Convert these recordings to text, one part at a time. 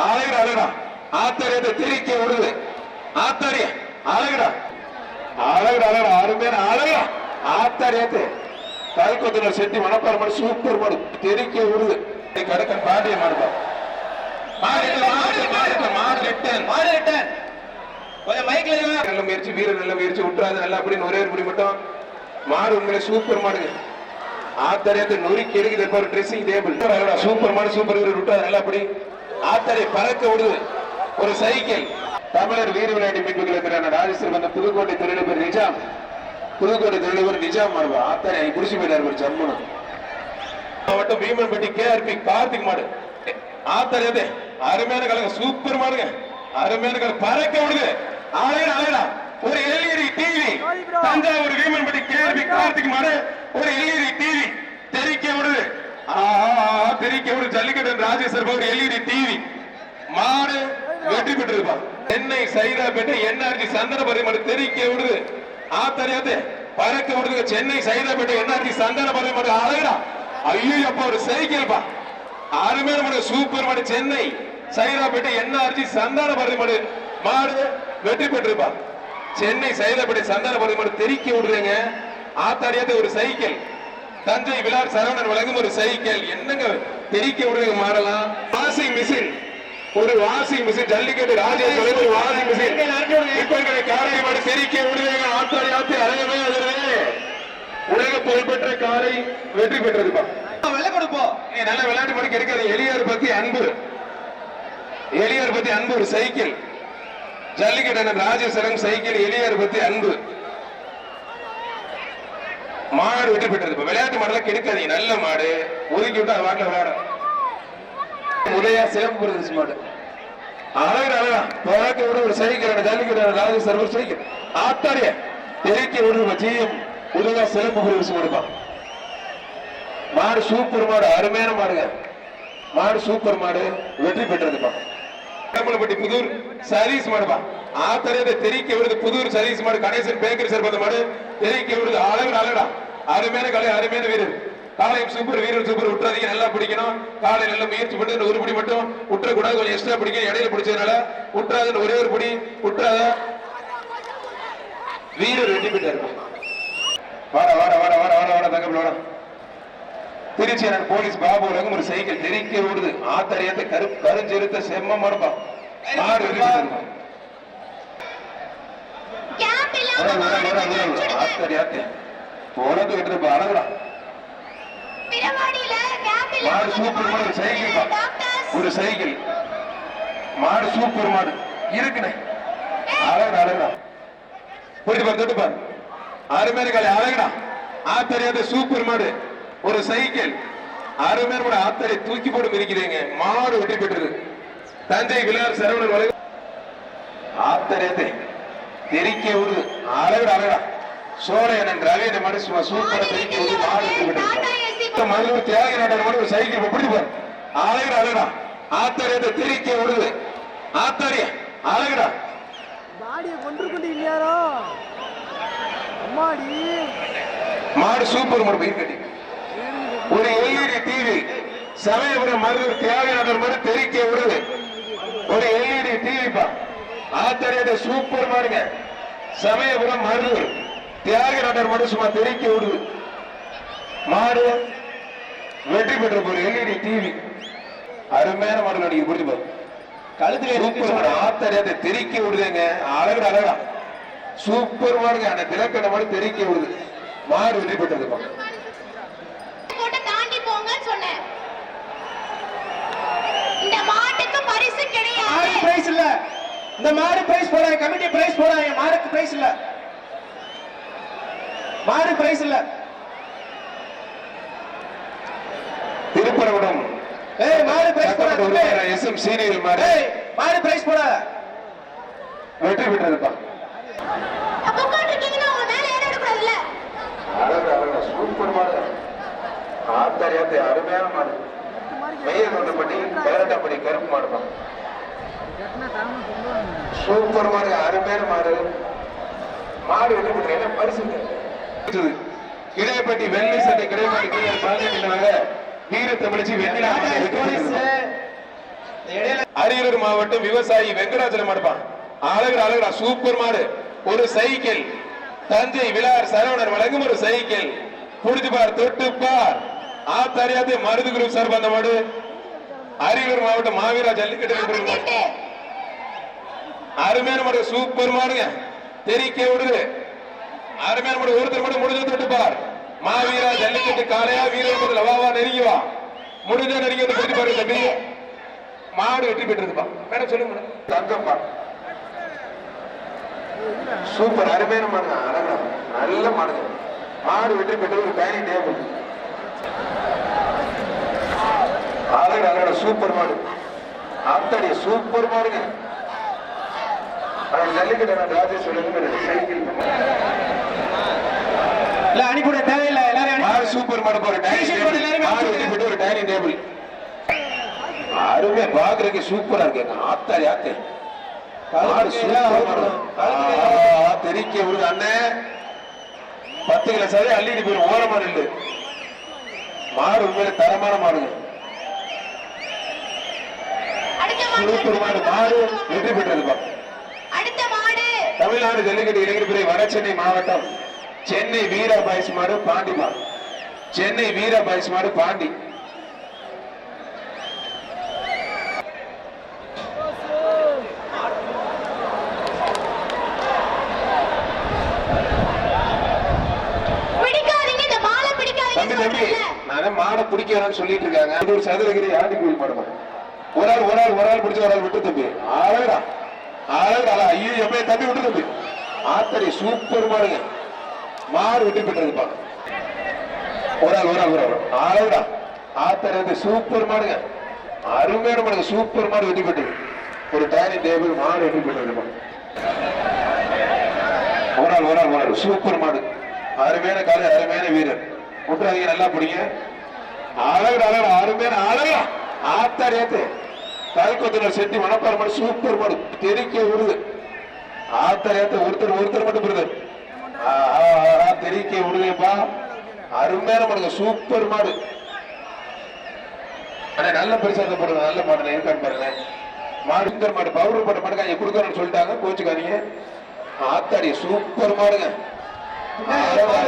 அழகுடா அழகுடா. ஆத்தாரியத்தை திரிக்க விடுது. ஆத்தாரிய அழகுடா. அழகுடா அழகுடா. அருமையான அழகுடா. ஆத்தாரியத்தை கல்கொத்தினர் செட்டி மணப்பாறை மாடு சூப்பர் மாடு தெரிக்க விடுது. கடக்கன் பாண்டிய மாடு நல்ல முயற்சி வீரர் நல்ல முயற்சி. விட்டுறாது நல்லா அப்படின்னு ஒரே ஒரு முடி மட்டும். மாடு உண்மையிலே சூப்பர் மாடுங்க ஆத்தரியத்தை நொறுக்கி எடுக்குது. ட்ரெஸ்ஸிங் டேபிள் சூப்பர் மாடு சூப்பர் வீரர். விட்டாது நல்லா அப்படி ஆத்தரை பறக்க விடுது. ஒரு சைக்கிள். தமிழர் வீர விளையாட்டு மீட்புகளை ராஜேஸ்வரர் வந்த புதுக்கோட்டை தொழிலதிபர் நிஜாம். புதுக்கோட்டை தொழிலதிபர் நிஜாம் ஆத்தரை புடிச்சு போயிட்டார் ஜம்முனு மாவட்டம் பீமன்பட்டி கேஆர்பி கார்த்திக் மாடு. ஆத்தரியதே அருமையான கலங்க சூப்பர் மாடுங்க. அருமையான கலங்க பறக்க விடுது. ஆளையடா ஆளையடா ஒரு LED TV Thanjavur Veemanpatti KRP Karthik மாடு. ஒரு எல்இடி டிவி தெரிக்க விடுது. ஆஹா தெரிக்க ஜல்லிக்கட்டு ராஜேஸ்வர் ஒரு எல்இடி டிவி மாடு வெற்றி பெற்றிருப்பா சென்னை சைதாப்பேட்டை என்ஆர்ஜி சந்தனபரி மாடு தெரிக்க விடுது. ஆத்தரியாத்தே பறக்க விடுது சென்னை சைதாப்பேட்டை என்ஆர்ஜி சந்தனபரி மாடு அழகுடா ஐயோ அப்பா ஒரு சைக்கிள் பா அருமையான மாடு சூப்பர் மாடு. சென்னை சைதாப்பேட்டை என்ஆர்ஜி சந்தானபரி மாடு மாடு வெற்றி பெற்றிருப்பா சென்னை சைதாப்பேட்டை சந்தானபரி மாடு தெரிக்க விடுறேங்க ஆத்தாடியாத ஒரு சைக்கிள். தஞ்சை விழார் சரவணன் வழங்கும் ஒரு சைக்கிள் என்னங்க? தெரிக்க விடுறீங்க மாடலாம் வாஷிங் மிஷின். ஒரு வாஷிங் மிஷின். ஜல்லிக்கட்டு ராஜேஷ் ஒரு வாஷிங் மிஷின். இப்ப இருக்கிற காரை மாடு தெரிக்க விடுறீங்க ஆத்தாடி ஆத்தி அழகவே அதிர்வே உலக புகழ்பெற்ற காரை வெற்றி பெற்றதுப்பா. வெள்ளை கொடுப்போம் நீ நல்ல விளையாட்டு படிக்க இருக்கிறது. எளியார் பத்தி அன்பு. எளியார் பத்தி அன்பு ஒரு சைக்கிள். ஜல்லிக்கட்டு ராஜேஸ்வரம் சைக்கிள். எளியார் பத்தி அன்பு. மாடு வெற்றி இப்ப விளையாட்டு மாடெல்லாம் கெடுக்காதீங்க. நல்ல மாடு. ஒதுக்கி விட்டு அது வாட்டில் விளையாடும். உதயா சிறப்பு பிரதேச மாடு. அழகு அழகா. பார்க்க விட ஒரு சைக்கிள் ஜல்லிக்கட்டு ராஜேஸ்வரம் ஒரு சைக்கிள். ஆத்தாரிய தெரிக்க விடுற ஜிஎம் உதயா சிறப்பு பிரதேசம் கொடுப்பான் மாடு சூப்பர் மாடு. அருமையான மாடுங்க. மாடு சூப்பர் மாடு. வெற்றி பெற்றதுப்பா. கடம்பலப்பட்டி புதூர் சர்வீஸ் மாடுப்பா. ஆத்தரையை தெரிக்க விடுது புதூர் சர்வீஸ் மாடு கணேசன் பேக்கரி சேர்ப்பத மாடு தெரிக்க விடுது அழகு அழகா அருமையான கலை அருமையான வீரர். காலையும் சூப்பர் வீரர் சூப்பர் விட்டுறதுக்கு நல்லா பிடிக்கணும். காலை நல்லா முயற்சி பண்ணி ஒரு பிடி மட்டும். விட்டுறக்கூடாது கொஞ்சம் எக்ஸ்ட்ரா பிடிக்கும் இடையில பிடிச்சதுனால விட்டுறாதுன்னு ஒரே ஒரு பிடி. விட்டுறாத வீரர் வெற்றி பெற்றாரு வாட வாட வாட வாட வாட வாட தங்கப்பில் வாட. திருச்சி அண்ணன் போலீஸ் பாபு உலகம் ஒரு சைக்கிள் தெரிக்க விடுது ஆத்தரியத்தை கரு கருஞ்செருத்த செம்ம மடுப்பா மாடு வெற்றி பெற்றிருப்பா. கேப் வர, இல்லாம வர, வர, மாடு வர, கொஞ்சம் வர. அடிச்சிடுங்க. உனக்கு அழகுடா பிறவாடியில கேப் இல்லாம மாடு சூப்பர் மாடு ஒரு சைக்கிள். ஒரு சைக்கிள் மாடு சூப்பர் மாடு இருக்குண்ணே அழகுடா அழகுடா போயிட்டு பாரு தொட்டு பாரு அருமையான காலை அழகுடா ஆத்தரியாத சூப்பர் மாடு ஒரு சைக்கிள் அருமையான மாடு ஆத்தரை தூக்கி போட்டு மிதிக்கிறீங்க மாடு வெற்றி பெற்றது தஞ்சை விளையாடு சரவணன் ஆத்தரியத்தை தெரிக்க விடுது அழகுடா அழகுடா. சோழையனன் ரவியனை மாடு சும்மா சூப்பரா தெரிக்க விடுது மாடு மல்லூர் தியாகி நாட்டர் மாடு ஒரு சைக்கிள் இப்ப பிடிச்சு பாரு அழகுடா அழகுடா. ஆத்தரியத்தை தெரிக்க விடுது. ஆத்தாரிய அழகுடா. பாடியை கொண்டு கொண்டு இல்லையாரோ அம்மாடி. மாடு சூப்பர் மாடு பயிர் கட்டி. ஒரு எல்இடி டிவி சமயபுரம் மருதூர் தியாகி நகர் மாடு தெரிக்க விடுது. ஒரு எல்இடி டிவி பா. ஆத்தரியத்தை சூப்பர் மாடுங்க. சமயபுரம் மருதூர் தியாகி நகர் மாடு சும்மா தெரிக்க விடுது மாடு. வெற்றி பெற்ற ஒரு எல்இடி டிவி அருமையான மாடு நீங்க பிடிச்சு பாரு கழுத்துல ஆத்தரியத்தை தெரிக்க விடுதுங்க. அழகுடா அழகா சூப்பர் மாடுங்க. அந்த திலக்கண மாடு தெரிக்க விடுது. மாடு வெற்றி பெற்றதுப்பா போட்டு தாண்டி போங்கன்னு சொன்னேன். இந்த மாட்டுக்கு பரிசு கிடையாது. இந்த மாடு பிரைஸ் போடாங்க கமிட்டி பிரைஸ் போடாங்க மாடுக்கு பிரைஸ் இல்ல. மாடு பிரைஸ் இல்ல. திருப்பரங்குடம் ஏய் மாடு பிரைஸ் போடாத. எஸ் எம் சீனியர் மாடு. ஏய் மாடு பிரைஸ் போடாத. வெற்றி அழகு சூப்பர் மாடு. ஆத்தாரியாத்தை அருமையான மாடு. மெய்ய கொண்டு பண்ணி பேரட்டப்படி கருப்பு மாடுப்பா. சூப்பர் மாடு அருமையான மாடு. மாடு வெற்றி பெற்ற என்ன பரிசு இடையப்பட்டி வெள்ளை சட்டை கிடையாது வீர தமிழிச்சி அரியலூர் மாவட்டம் விவசாயி வெங்கடாச்சலம் மாடுப்பான் அழகுடா அழகுடா சூப்பர் மாடு. ஒரு சைக்கிள். தஞ்சை விழார் சரவணர் வழங்கும் ஒரு சைக்கிள். புடிச்சு பார் தொட்டு பார் ஆத்தாரியாத்து மருது குரூப் சார் அந்த மாடு. அரியலூர் மாவட்டம் மாவீரா ஜல்லிக்கட்டு அருமையான மாடு சூப்பர் மாடுங்க. தெரிக்க விடுது. அருமையான மாடு ஒருத்தர் மட்டும் முடிஞ்சு தொட்டுப்பார் மாவீரா ஜல்லிக்கட்டு காலையா வீரர் முதல்ல வா வா நெருங்கி வா. முடிஞ்ச நெருங்கி வந்து பிடிச்சு பாருங்க தம்பி. மாடு வெற்றி பெற்றிருப்பா மேடம் சொல்லுங்க தங்கப்பா. சூப்பர் அருமையான மாடுங்க. அழகா நல்ல மாடுங்க. மாடு வெற்றி பெற்றது ஒரு டைனிங் டேபிள் அழகா அழகா சூப்பர் மாடு. அத்தடி சூப்பர் மாடுங்க. அது ஜல்லிக்கட்டு நான் ராஜேஷ் சொல்லுங்க சைக்கிள் இல்ல அனுப்பிவிட தேவையில்லை. எல்லாரும் சூப்பர் மாடு போற டைனிங் ஒரு டைனிங் டேபிள் அருமை பாக்குறதுக்கு சூப்பரா இருக்கு. ஆத்தாரி ஆத்தே. தெரிக்க விடுங்க அண்ணன் பத்து கிலோ சரி அள்ளிட்டு போயிரும் ஓரமா நில்லு. மாடு உண்மையில தரமான மாடுங்க. மாடு வெற்றி பெற்றதுப்பா தமிழ்நாடு ஜல்லிக்கட்டு இளைஞர் பிரிவு வட சென்னை மாவட்டம் சென்னை வீரா பாய்ஸ் மாடு பாண்டிமா சென்னை வீரா பாய்ஸ் மாடு பாண்டி. மாடை பிடிக்கிறேன்னு சொல்லிட்டு இருக்காங்க. ஒரு சதுரகிரி ஆண்டி கோயில் மாடுமா ஒரு ஆள் ஒரு ஆள் ஒரு ஆள் பிடிச்ச ஒரு ஆள் விட்டு தம்பி. அழகா அழகா ஐயோ எப்ப தம்பி விட்டு தம்பி ஆத்தடி சூப்பர் மாடுங்க மாடு வெட்டி பெற்றதுப்பா ஒரு ஆள் ஒரு ஆள் ஒரு ஆள். அழகா ஆத்தடி வந்து சூப்பர் மாடுங்க. அருமையான மாடுங்க. சூப்பர் மாடு வெட்டி பெற்றது. ஒரு டைனிங் டேபிள் மாடு வெட்டி பெற்றதுப்பா ஒரு ஆள் ஒரு ஆள் ஒரு ஆள். சூப்பர் மாடு. அருமையான காலை அருமையான வீரர். முட்டுறாதீங்க நல்லா பிடிங்க. அழகு அழகு அருமையான அழகா. ஆத்தாடி ஏத்து கல்கொத்தனர் செட்டி மணப்பாறை மாடு சூப்பர் மாடு. தெரிக்க விடுது ஆத்தாடி ஏத்து ஒருத்தர் ஒருத்தர் மட்டும் விடுது தெரிக்க விடுதுப்பா அருமையான மாடுங்க சூப்பர் மாடு. நல்ல பெருசா போடுங்க நல்ல மாடுல இருக்கான்னு பாருங்க. மாடு இந்த மாடு பவுடர் போட்ட மாடு இங்க கொடுக்கணும்னு சொல்லிட்டாங்க கோச்சுக்காதீங்க. ஆத்தாடி சூப்பர் மாடுங்க.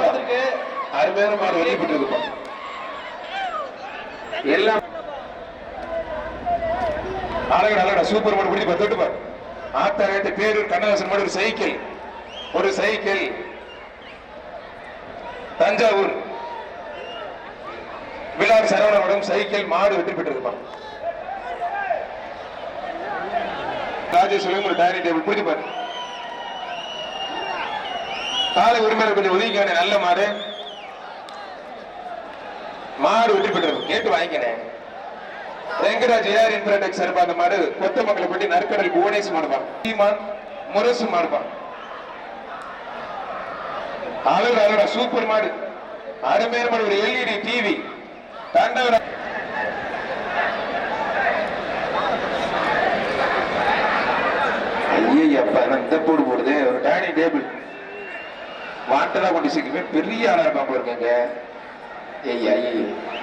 மாடு. அருமையான மாடு வெளிப்பட்டு இருக்குப்பா எல்லாம் அழகா அழகா சூப்பர் மாடு பிடிச்சி தொட்டு பாரு. ஆத்தாரேட்டு பேரூர் கண்ணதாசன் மாடு ஒரு சைக்கிள். ஒரு சைக்கிள். தஞ்சாவூர். விழார் சரவணவடம் சைக்கிள் மாடு வெற்றி பெற்றிருப்பா ராஜேஷ் சொல்லுங்க ஒரு டைனிங் டேபிள் பிடிச்சி பாரு. காலை உரிமையாளர் கொஞ்சம் ஒதுக்கிக்கானே நல்ல மாடு. மாடு வெற்றி பெற்றது. கேட்டு வாங்கிக்கினேன் ஏஆர் இன்ஃபிராடெக் சார்பா அந்த மாடு கொத்த மக்களை பற்றி நற்கடல் புவனேஷ் மாடுப்பான் சீமான் முரசு மாடுப்பான் அழகு அழகா சூப்பர் மாடு. அருமையான ஒரு எல்இடி டிவி. தண்டவர ஐயப்பா இந்த போடு போடுது? ஒரு டைனிங் டேபிள். வாட்டரா கொண்டு பெரிய ஆளா பாருங்க ஐயா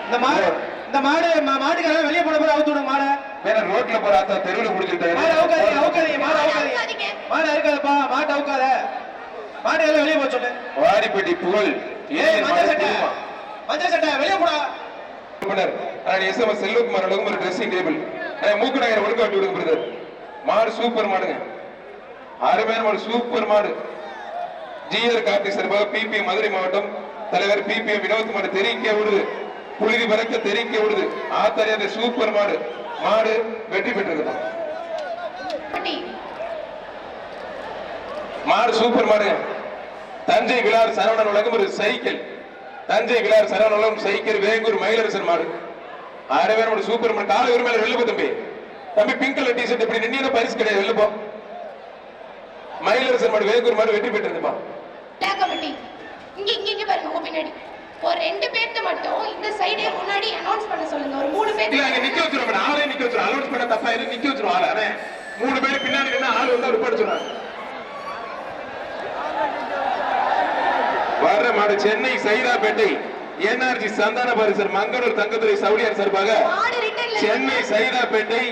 இந்த மாடு இந்த மாடு மா- மாட்டுக்காரன் வெளியே போன போது அவுத்து விடுங்க மாடை. வேற ரோட்ல போற ஆத்தா தெருவுல மாடு முடிச்சுட்டாரு அவுக்காதீங்க அவுக்காதீங்க மாடு அவுக்காதீங்க. மாடு அவுக்காதப்பா மாட்டை அவுக்காத. மாடு எல்லாம் வெளியே சொல்லு. வாடிப்பட்டி புகழ். ஏய் மஞ்சள் சட்டை மஞ்சள் சட்டை. வெளியே போடா. எஸ் எம் செல்வகுமார் அளவுக்கு ஒரு ட்ரெஸ்ஸிங் டேபிள் மூக்கு நகர் ஒழுங்கு வாட்டி விடுங்க பிரதர் மாடு சூப்பர் மாடுங்க. அருமையான மாடு சூப்பர் மாடு. ஜிஆர் கார்த்தி சார்பாக பிபி மதுரை மாவட்டம் தலைவர் பிபி வினோத் மாடு தெரிக்க விடுது புழுதி பறக்க தெரிக்க விடுது. ஆத்தரியாத சூப்பர் மாடு. மாடு வெற்றி குட்டி. மாடு சூப்பர் மாடு. தஞ்சை விழார் சரவணன் உலகம் ஒரு சைக்கிள். தஞ்சை விழார் சரவணன் உலகம் சைக்கிள் வேங்கூர் மயிலரசன் மாடு. ஆறு பேர் சூப்பர் மாடு. காலை உரிமையில வெள்ளுப்போ தம்பி. தம்பி பிங்க் கலர் டிஷர்ட் இப்படி நின்னா பரிசு கிடையாது. வெள்ளுப்போ மயிலரசன் மாடு வேங்கூர் மாடு வெற்றி லேக்கம்பட்டி. இங்க இங்க பாருங்க. பின்னாடி. ஒரு ரெண்டு பேர்த்த மட்டும் இந்த சைடே முன்னாடி அனௌன்ஸ் பண்ண சொல்லுங்க. ஒரு மூணு பேர் இல்ல நிக்க வச்சிருவோம் மேடம். ஆளே நிக்க வச்சிருவோம். அலௌன்ஸ் பண்ண தப்பா இருக்கு நிக்க வச்சிருவோம் ஆளை. அவன் மூணு பேர் பின்னாடி நின்னா ஆள் வந்து ரிப்போர்ட் சொன்னாங்க வர்ற மாடு சென்னை சைதாப்பேட்டை என்ஆர்ஜி சந்தான பரிசர் மங்களூர் தங்கத்துறை சவுடியார் சார்பாக சென்னை சைதாப்பேட்டை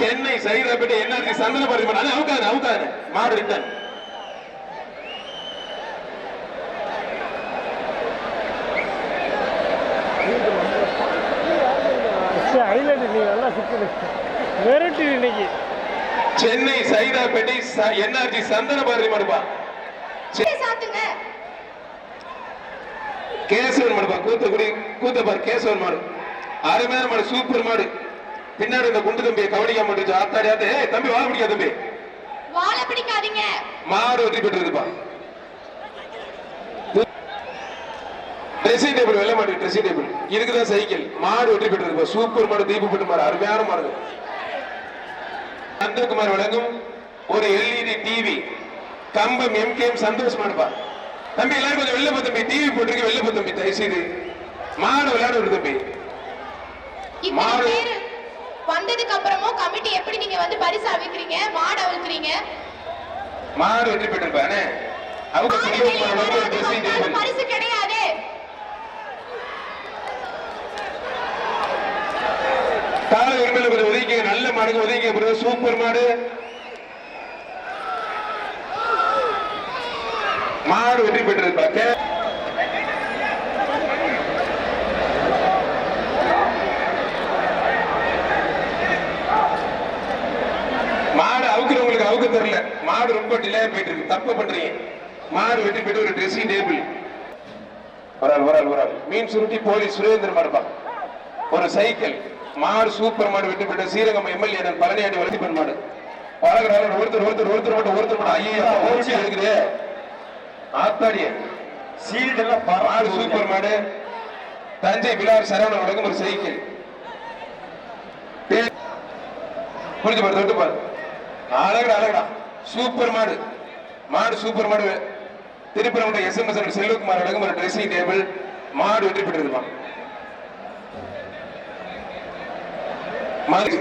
சென்னை சைதாப்பேட்டை என்ஆர்டி சந்தன மாடு அவுக்காது அவுக்காது மாடு ரிட்டன் வெரைட்டி இன்னைக்கு. சென்னை சைதாப்பேட்டை என்ஆர்டி சந்தன பாரதி மாடுப்பா. சாத்துங்க. கேசவன் மாடுப்பா கூத்தக்குடி கூத்தப்பார் கேசவன் மாடு. அருமையான மாடு சூப்பர் மாடு. பின்னாடி இந்த குண்டு தம்பியை கவனிக்காம விட்டுச்சு ஆத்தாடி ஆத்தே தம்பி வாழ பிடிக்கா தம்பி. வாழை பிடிக்காதீங்க. மாடு வெற்றி பெற்றிருப்பா ட்ரெஸ்ஸிங் டேபிள் வெள்ள மாடு ட்ரெஸ்ஸிங் டேபிள் இதுக்குதான் சைக்கிள் மாடு வெற்றி பெற்றிருப்பா. சூப்பர் மாடு தீபு பெற்ற மாடு. அருமையான மாடு. நந்தகுமார் வழங்கும் ஒரு LED TV Kambam MKM Santhosh மாடுப்பா தம்பி எல்லாரும் கொஞ்சம் வெளில போ தம்பி. டிவி போட்டிருக்க வெளில போ தம்பி. தயவு செய்து மாடு விளையாட விடு தம்பி. மாடு. வந்ததுக்கு அப்புறமும் கமிட்டி எப்படி நீங்க வந்து பரிசு அவிக்கிறீங்க மாடு அவிக்கிறீங்க மாடு வெற்றி பெற்றிருப்பானே அவங்க மாடு சிறிய வெளியே மாடு ஒரு வராது, ட்ரெஸ்ஸிங் வந்தாலும் டேபிள் பரிசு கிடையாது காலை உரிமையில கொஞ்சம் ஒதுக்கிங்க நல்ல மாடுங்க ஒதுக்கிங்க பிரதர் சூப்பர் மாடு. மாடு வெற்றி பெற்றது பார்க்க மாடு அவுக்குறவங்களுக்கு அவுக்க தெரியல. மாடு ரொம்ப டிலே போயிட்டு இருக்கு. தப்பு பண்றீங்க. மாடு வெற்றி பெற்று ஒரு ட்ரெஸ்ஸிங் டேபிள் ஒரு ஆள் ஒரு ஆள் ஒரு ஆள் மீன் சுருட்டி போலீஸ் சுரேந்திரமா மாடுப்பா ஒரு சைக்கிள். மாடு சூப்பர் மாடு வெற்றி பெற்ற ஸ்ரீரங்கம் எம்எல்ஏ பழனியாண்டி வளர்த்திப்பன் மாடு பழகிறாரு ஒருத்தர் ஒருத்தர் ஒருத்தர் மட்டும் ஒருத்தர் மட்டும் ஐயா ஓடி இருக்குது ஆத்தாடிய சீல்டு எல்லாம் மாடு சூப்பர் மாடு. தஞ்சை விழார் சரவணன் வழங்கும் ஒரு சைக்கிள் புரிஞ்சு பாரு தொட்டு பாரு. அழகடா அழகடா. சூப்பர் மாடு. மாடு சூப்பர் மாடு. திருப்பரங்குன்ற எஸ்எம்எஸ் செல்வகுமார் வழங்கும் ஒரு ட்ரெஸ்ஸிங் டேபிள் மாடு வெற்றி பெற்றிருப்பா மாதிரி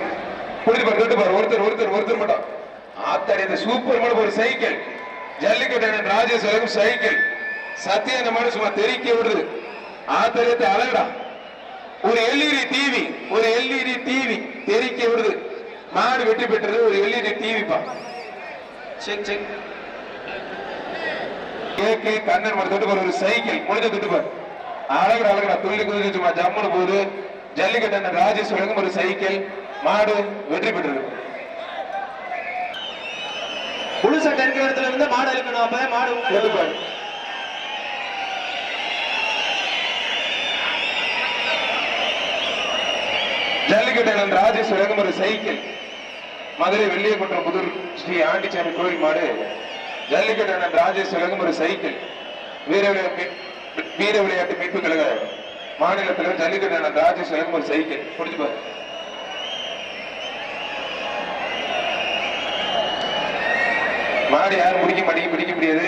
புரிஞ்சு பாரு தொட்டு பாரு ஒருத்தர் ஒருத்தர் ஒருத்தர் மட்டும். ஆத்தாடி இந்த சூப்பர் மேடம் ஒரு சைக்கிள். ஜல்லிக்கட்டு அண்ணன் ராஜேஷ் சைக்கிள். சத்திய இந்த மாடு சும்மா தெரிக்க விடுது. ஆத்தரியத்தை அழகடா. ஒரு எல்இடி டிவி ஒரு எல்இடி டிவி தெறிக்க விடுது. மாடு வெற்றி பெற்றது ஒரு எல்இடி டிவி பா. Check check. கேக்கு கண்ணன் மட்டும் தொட்டு பாரு ஒரு சைக்கிள். முடிஞ்ச தொட்டு பாரு. அழகடா அழகடா. துள்ளி குதிச்சு சும்மா ஜம்முன்னு போகுது. ஜல்லிக்கட்டு ராஜேஷ் வழங்கும் ஒரு சைக்கிள் மாடு வெற்றி பெற்றது. புழு சட்டை இருக்கிற இடத்துல இருந்து மாடு இழுக்கணும் அப்பதான் மாடு முன்னாடி தொட்டு வரும். பாரு ஜல்லிக்கட்டு ராஜேஷ் வழங்கும் ஒரு சைக்கிள் மதுரை வெள்ளியகுன்றம் புதூர் ஸ்ரீ ஆண்டிச்சாமி கோயில் மாடு. ஜல்லிக்கட்டு ராஜேஷ் வழங்கும் ஒரு சைக்கிள் வீர விளையாட்டு வீர விளையாட்டு மீட்பு கழக மாநிலத்தில் ஜல்லிக்கட்டு ராஜ ராஜேஷ் வழங்கும் ஒரு சைக்கிள் மாடு யாரும் பிடிக்க மாட்டேங்க பிடிக்க முடியாது.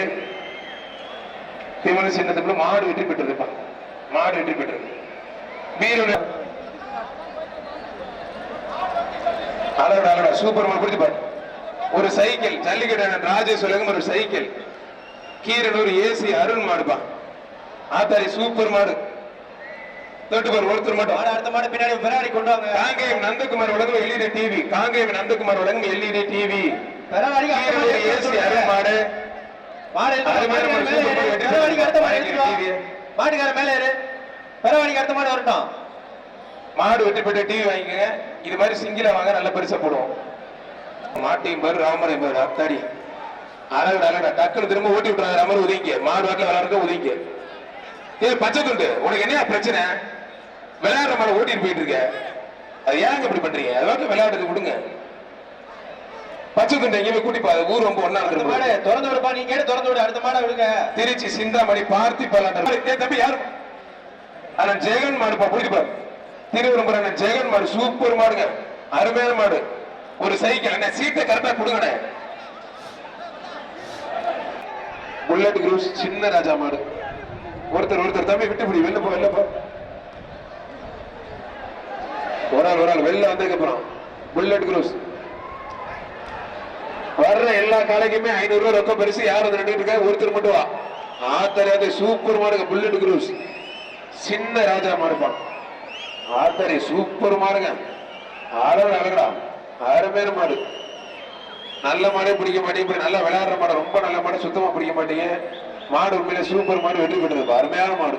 திமுக சின்னத்துல மாடு வெற்றி பெற்றதுப்பா. மாடு வெற்றி பெற்றது. வீர அலோட சூப்பர் மாடு பிடிச்சு ஒரு சைக்கிள் ஜல்லிக்கட்டு ராஜேஷ் உலகம் ஒரு சைக்கிள். கீரனூர் ஏசி அருண் மாடுப்பா. ஆத்தாரி சூப்பர் மாடு. தொட்டு பாரு ஒருத்தர் மட்டும். மாடு அடுத்த மாடு பின்னாடி பெராடி கொண்டு வாங்க. காங்கேயம் நந்தகுமார் வழங்கும் எல்இடி டிவி காங்கேயம் நந்தகுமார் வழங்கும் LED TV Keeranur AC Arun மாடு மாடு இழுத்து வா, அருமையான மாடு மாடு, மேலே ஏறு. பெராடிக்கு அடுத்த மாடு வரட்டும். மாடு வெட்டி டிவி வாங்கிக்கங்க. இது மாதிரி சிங்கில வாங்க நல்ல பெருசா போடுவோம். மாட்டையும் பாரு ராமரையும் பாரு அத்தாடி. அழகடா அழகடா. டக்குனு திரும்ப ஓட்டி விட்டுறாங்க ராமர் உதவிங்க மாடு வாட்டில் விளையாடுறத உதவிங்க ஏ பச்சை துண்டு. உனக்கு என்ன பிரச்சனை? விளையாடுற மாடு ஓட்டிட்டு போயிட்டு இருக்க. அது ஏங்க இப்படி பண்றீங்க? அது வாட்டில் விளையாடுறது விடுங்க. பச்சை துண்டு எங்கேயுமே கூட்டி பாரு ஊர் ரொம்ப ஒன்னா அடுத்த மாடு இருக்கு திறந்து விடுப்பா நீங்க கேட்டு திறந்து விடு அடுத்த மாடை விடுங்க. திருச்சி சிந்தாமணி பார்த்தி பல்லாண்டர் தம்பி யாரு அண்ணன் ஜெகன் மாடுப்பா பாரு திருவரம்புரம் அண்ணன் ஜெகன் மாடு சூப்பர் மாடுங்க. அருமையான மாடு. ஒரு சைக்கிள். அண்ணன் சீட்டை கரெக்டா கொடுங்கண்ணே. புல்லட் குரூஸ் சின்ன ராஜா மாடு. ஒருத்தர் ஒருத்தர் தம்பி விட்டு பிடி வெளில போ வெளில போ. ஒரு ஆள் ஒரு ஆள் வெளில வந்ததுக்கு அப்புறம் புல்லட் குரூஸ் வர்ற எல்லா காலைக்குமே ஐநூறு ரூபாய் ரொக்க பரிசு. யார் வந்து நின்றுட்டு இருக்கா? ஒருத்தர் மட்டும் வா. ஆத்தரியாத சூப்பர் மாடுங்க புல்லட் குரூஸ் சின்ன ராஜா மாறுப்பான் ஆத்தரி சூப்பர் மாடுங்க. அழகு அழகா அருமையான மாடு. நல்ல மாடே பிடிக்க மாட்டேங்க நல்லா விளையாடுற மாடு ரொம்ப நல்ல மாடு சுத்தமா பிடிக்க மாட்டீங்க மாடு உண்மையிலே சூப்பர் மாடு வெற்றி பெற்றது. அருமையான மாடு.